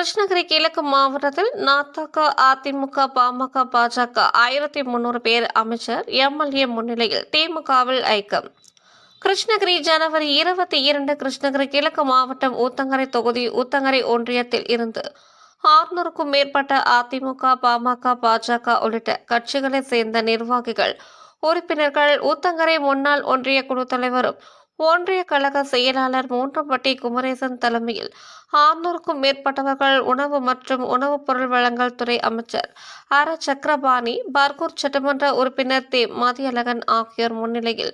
கிருஷ்ணகிரி கிழக்கு மாவட்டத்தில் நாத்தக அதிமுக பாமக பாஜக ஆயிரத்தி முன்னூறு பேர் அமைச்சர் எம்எல்ஏ முன்னிலையில் திமுகவில் ஐக்கம் கிருஷ்ணகிரி ஜனவரி இருபத்தி இரண்டு கிருஷ்ணகிரி கிழக்கு மாவட்டம் ஊத்தங்கரை தொகுதி ஊத்தங்கரை ஒன்றியத்தில் இருந்து ஆறுநூறுக்கும் மேற்பட்ட அதிமுக பாமக பாஜக உள்ளிட்ட கட்சிகளைச் சேர்ந்த நிர்வாகிகள் உறுப்பினர்கள் ஊத்தங்கரை முன்னாள் ஒன்றிய குழு தலைவரும் ஒன்றிய கழக செயலாளர் மூன்றம்பட்டி குமரேசன் தலைமையில் ஆறுநூறுக்கும் மேற்பட்டவர்கள் உணவு மற்றும் உணவுப் பொருள் வழங்கல் துறை அமைச்சர் அர சக்கரபாணி பர்கூர் சட்டமன்ற உறுப்பினர் தே. மதியழகன் ஆகியோர் முன்னிலையில்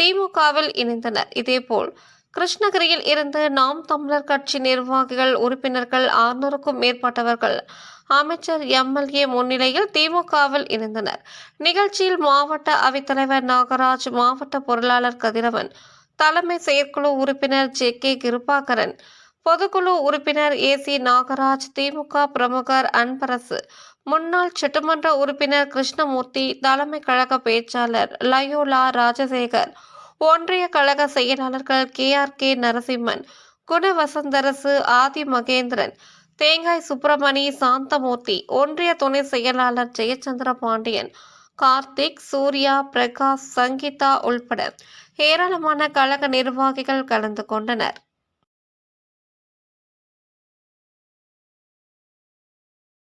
திமுகவில் இணைந்தனர். இதேபோல் கிருஷ்ணகிரியில் இருந்து நாம் தமிழர் கட்சி நிர்வாகிகள் உறுப்பினர்கள் ஆறுநூறுக்கும் மேற்பட்டவர்கள் அமைச்சர் எம்எல்ஏ முன்னிலையில் திமுகவில் இணைந்தனர். நிகழ்ச்சியில் மாவட்ட அவைத்தலைவர் நாகராஜ் மாவட்ட பொருளாளர் கதிரவன் தலைமை செயற்குழு உறுப்பினர் ஜே கே கிருபாகரன் பொதுக்குழு உறுப்பினர் ஏ சி நாகராஜ் திமுக பிரமுகர் அன்பரசு முன்னாள் சட்டமன்ற உறுப்பினர் கிருஷ்ணமூர்த்தி தலைமை கழக பேச்சாளர் லயோலா ராஜசேகர் ஒன்றிய கழக செயலாளர்கள் K R K Narasimhan Gunavasantharasu Adhi Mahendran Thengai Subramani Santhamoorthy ஒன்றிய துணை செயலாளர் ஜெயச்சந்திர பாண்டியன் கார்த்திக் சூர்யா பிரகாஷ் சங்கீதா உள்பட ஏராளமான கழக நிர்வாகிகள் கலந்து கொண்டனர்.